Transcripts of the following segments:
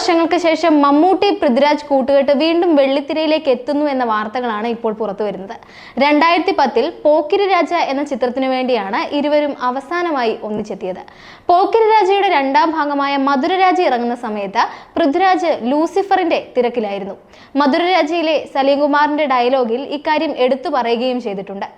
വർഷങ്ങൾക്ക് ശേഷം മമ്മൂട്ടി പൃഥ്വിരാജ് കൂട്ടുകെട്ട് വീണ്ടും വെള്ളിത്തിരയിലേക്ക് എത്തുന്നു എന്ന വാർത്തകളാണ് ഇപ്പോൾ പുറത്തു വരുന്നത്. രണ്ടായിരത്തി പത്തിൽ പോക്കിരി രാജ എന്ന ചിത്രത്തിനു വേണ്ടിയാണ് ഇരുവരും അവസാനമായി ഒന്നിച്ചെത്തിയത്. പോക്കിരി രാജയുടെ രണ്ടാം ഭാഗമായ മധുരരാജ ഇറങ്ങുന്ന സമയത്ത് പൃഥ്വിരാജ് ലൂസിഫറിന്റെ തിരക്കിലായിരുന്നു. മധുരരാജയിലെ സലീംകുമാറിന്റെ ഡയലോഗിൽ ഇക്കാര്യം എടുത്തു പറയുകയും ചെയ്തിട്ടുണ്ട്.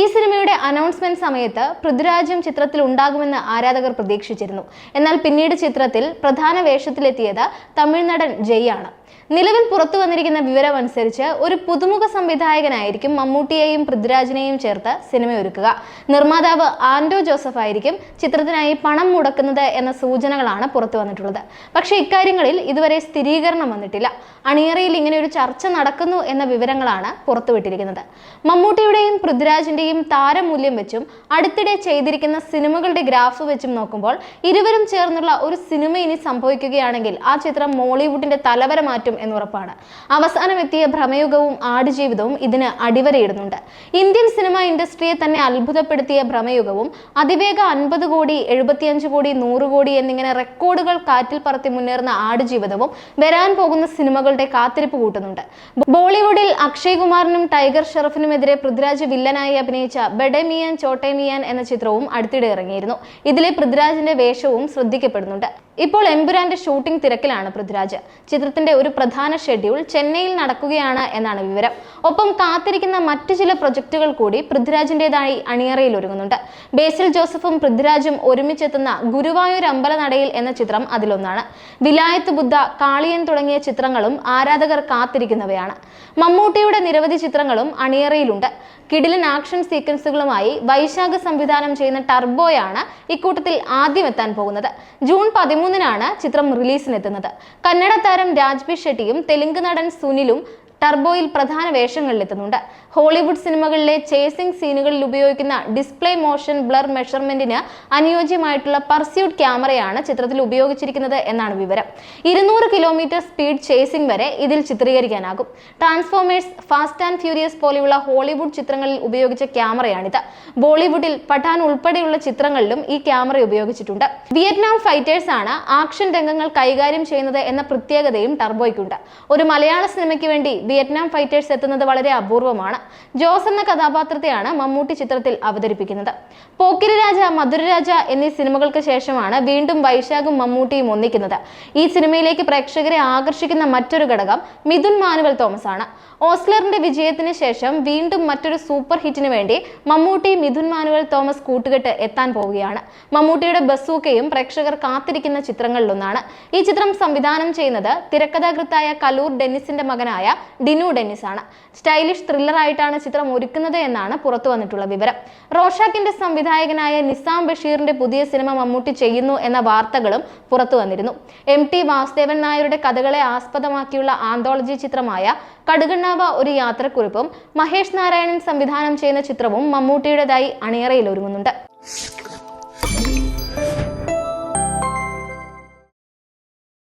ഈ സിനിമയുടെ അനൗൺസ്മെന്റ് സമയത്ത് പൃഥ്വിരാജും ചിത്രത്തിൽ ഉണ്ടാകുമെന്ന് ആരാധകർ പ്രതീക്ഷിച്ചിരുന്നു. എന്നാൽ പിന്നീട് ചിത്രത്തിൽ പ്രധാന വേഷത്തിലെത്തിയത് തമിഴ് നടൻ ജയ് ആണ്. നിലവിൽ പുറത്തു വന്നിരിക്കുന്ന വിവരം അനുസരിച്ച് ഒരു പുതുമുഖ സംവിധായകനായിരിക്കും മമ്മൂട്ടിയെയും പൃഥ്വിരാജിനെയും ചേർത്ത് സിനിമ ഒരുക്കുക. നിർമ്മാതാവ് ആൻഡോ ജോസഫ് ആയിരിക്കും ചിത്രത്തിനായി പണം മുടക്കുന്നത് എന്ന സൂചനകളാണ് പുറത്തു വന്നിട്ടുള്ളത്. പക്ഷേ ഇക്കാര്യങ്ങളിൽ ഇതുവരെ സ്ഥിരീകരണം വന്നിട്ടില്ല. അണിയറയിൽ ഇങ്ങനെ ഒരു ചർച്ച നടക്കുന്നു എന്ന വിവരങ്ങളാണ് പുറത്തുവിട്ടിരിക്കുന്നത്. മമ്മൂട്ടിയുടെയും പൃഥ്വിരാജിന്റെയും താരമൂല്യം വെച്ചും അടുത്തിടെ ചെയ്തിരിക്കുന്ന സിനിമകളുടെ ഗ്രാഫ് വെച്ചും നോക്കുമ്പോൾ ഇരുവരും ചേർന്നുള്ള ഒരു സിനിമ ഇനി സംഭവിക്കുകയാണെങ്കിൽ ആ ചിത്രം മോളിവുഡിന്റെ തലവര എന്നുറപ്പാണ്. അവസാനം എത്തിയ ഭ്രമയുഗവും ആടുജീവിതവും ഇതിന് അടിവരയിടുന്നുണ്ട്. ഇന്ത്യൻ സിനിമ ഇൻഡസ്ട്രിയെ തന്നെ അത്ഭുതപ്പെടുത്തിയ ഭ്രമയുഗവും അതിവേഗ അൻപത് കോടി എഴുപത്തിയഞ്ച് കോടി നൂറ് കോടി എന്നിങ്ങനെ റെക്കോർഡുകൾ കാറ്റിൽ പറത്തി മുന്നേറുന്ന ആടുജീവിതവും വരാൻ പോകുന്ന സിനിമകളുടെ കാത്തിരിപ്പ് കൂട്ടുന്നുണ്ട്. ബോളിവുഡിൽ അക്ഷയ് കുമാറിനും ടൈഗർ ഷെറഫിനുമെതിരെ പൃഥ്വിരാജ് വില്ലനായി അഭിനയിച്ച ബെഡമിയാൻ ചോട്ടേമിയാൻ എന്ന ചിത്രവും അടുത്തിടെ ഇറങ്ങിയിരുന്നു. ഇതിലെ പൃഥ്വിരാജിന്റെ വേഷവും ശ്രദ്ധിക്കപ്പെടുന്നുണ്ട്. ഇപ്പോൾ എമ്പുരാന്റെ ഷൂട്ടിംഗ് തിരക്കിലാണ് പൃഥ്വിരാജ്. ചിത്രത്തിന്റെ ഒരു പ്രധാന ഷെഡ്യൂൾ ചെന്നൈയിൽ നടക്കുകയാണ് എന്നാണ് വിവരം. ഒപ്പം കാത്തിരിക്കുന്ന മറ്റു ചില പ്രൊജക്ടുകൾ കൂടി പൃഥ്വിരാജിന്റേതായി അണിയറയിൽ ഒരുങ്ങുന്നുണ്ട്. ബേസിൽ ജോസഫും പൃഥ്വിരാജും ഒരുമിച്ചെത്തുന്ന ഗുരുവായൂർ അമ്പലനടയിൽ എന്ന ചിത്രം അതിലൊന്നാണ്. വിലായത്ത് ബുദ്ധ കാളിയൻ തുടങ്ങിയ ചിത്രങ്ങളും ആരാധകർ കാത്തിരിക്കുന്നവയാണ്. മമ്മൂട്ടിയുടെ നിരവധി ചിത്രങ്ങളും അണിയറയിലുണ്ട്. കിടിലൻ ആക്ഷൻ സീക്വൻസുകളുമായി വൈശാഖ് സംവിധാനം ചെയ്യുന്ന ടർബോയാണ് ഇക്കൂട്ടത്തിൽ ആദ്യം എത്താൻ പോകുന്നത്. ജൂൺ പതിമൂന്നിനാണ് ചിത്രം റിലീസിനെത്തുന്നത്. കന്നഡ താരം രാജ്ബി ഷെട്ടിയും തെലുങ്ക് നടൻ സുനിലും ടർബോയിൽ പ്രധാന വേഷങ്ങളിലെത്തുന്നുണ്ട്. ഹോളിവുഡ് സിനിമകളിലെ ചേസിംഗ് സീനുകളിൽ ഉപയോഗിക്കുന്ന ഡിസ്പ്ലേ മോഷൻ ബ്ലർ മെഷർമെന്റിന് അനുയോജ്യമായിട്ടുള്ള പർസ്യൂട്ട് ക്യാമറയാണ് ചിത്രത്തിൽ ഉപയോഗിച്ചിരിക്കുന്നത് എന്നാണ് വിവരം. ഇരുന്നൂറ് കിലോമീറ്റർ സ്പീഡ് ചേസിംഗ് വരെ ഇതിൽ ചിത്രീകരിക്കാനാകും. ട്രാൻസ്ഫോമേഴ്സ് ഫാസ്റ്റ് ആൻഡ് ഫ്യൂരിയസ് പോലെയുള്ള ഹോളിവുഡ് ചിത്രങ്ങളിൽ ഉപയോഗിച്ച ക്യാമറയാണിത്. ബോളിവുഡിൽ പഠാൻ ഉൾപ്പെടെയുള്ള ചിത്രങ്ങളിലും ഈ ക്യാമറ ഉപയോഗിച്ചിട്ടുണ്ട്. വിയറ്റ്നാം ഫൈറ്റേഴ്സ് ആണ് ആക്ഷൻ രംഗങ്ങൾ കൈകാര്യം ചെയ്യുന്നത് എന്ന പ്രത്യേകതയും ടർബോയ്ക്കുണ്ട്. ഒരു മലയാള സിനിമയ്ക്ക് വേണ്ടി വിയറ്റ്നാം ഫൈറ്റേഴ്സ് എത്തുന്നത് വളരെ അപൂർവമാണ്. ജോസ് എന്ന കഥാപാത്രത്തെയാണ് മമ്മൂട്ടി ചിത്രത്തിൽ അവതരിപ്പിക്കുന്നത്. പോക്കിരി രാജ മധുരരാജ എന്നീ സിനിമകൾക്ക് ശേഷമാണ് വീണ്ടും വൈശാഖും മമ്മൂട്ടിയും ഒന്നിക്കുന്നത്. ഈ സിനിമയിലേക്ക് പ്രേക്ഷകരെ ആകർഷിക്കുന്ന മറ്റൊരു ഘടകം മിഥുൻ മാനുവൽ തോമസ് ആണ് ഓസ്ലറിന്റെ വിജയത്തിന് ശേഷം വീണ്ടും മറ്റൊരു സൂപ്പർ ഹിറ്റിന് വേണ്ടി മമ്മൂട്ടി മിഥുൻ മാനുവൽ തോമസ് കൂട്ടുകെട്ട് എത്താൻ പോവുകയാണ്. മമ്മൂട്ടിയുടെ ബസൂക്കയും പ്രേക്ഷകർ കാത്തിരിക്കുന്ന ചിത്രങ്ങളിലൊന്നാണ്. ഈ ചിത്രം സംവിധാനം ചെയ്യുന്നത് തിരക്കഥാകൃത്തായ കലൂർ ഡെന്നിസിന്റെ മകനായ ഡിനു ഡെന്നിസ് ആണ് സ്റ്റൈലിഷ് ത്രില്ലറായിട്ടാണ് ചിത്രം ഒരുക്കുന്നത് എന്നാണ് പുറത്തു വന്നിട്ടുള്ള വിവരം. റോഷാക്കിന്റെ സംവിധായകനായ നിസാം ബഷീറിന്റെ പുതിയ സിനിമ മമ്മൂട്ടി ചെയ്യുന്നു എന്ന വാർത്തകളും പുറത്തു വന്നിരുന്നു. എം ടി വാസുദേവൻ നായരുടെ കഥകളെ ആസ്പദമാക്കിയുള്ള ആന്തോളജി ചിത്രമായ കടുകണ്ണാവ ഒരു യാത്രക്കുറിപ്പും മഹേഷ് നാരായണൻ സംവിധാനം ചെയ്യുന്ന ചിത്രവും മമ്മൂട്ടിയുടേതായി അണിയറയിൽ ഒരുങ്ങുന്നുണ്ട്.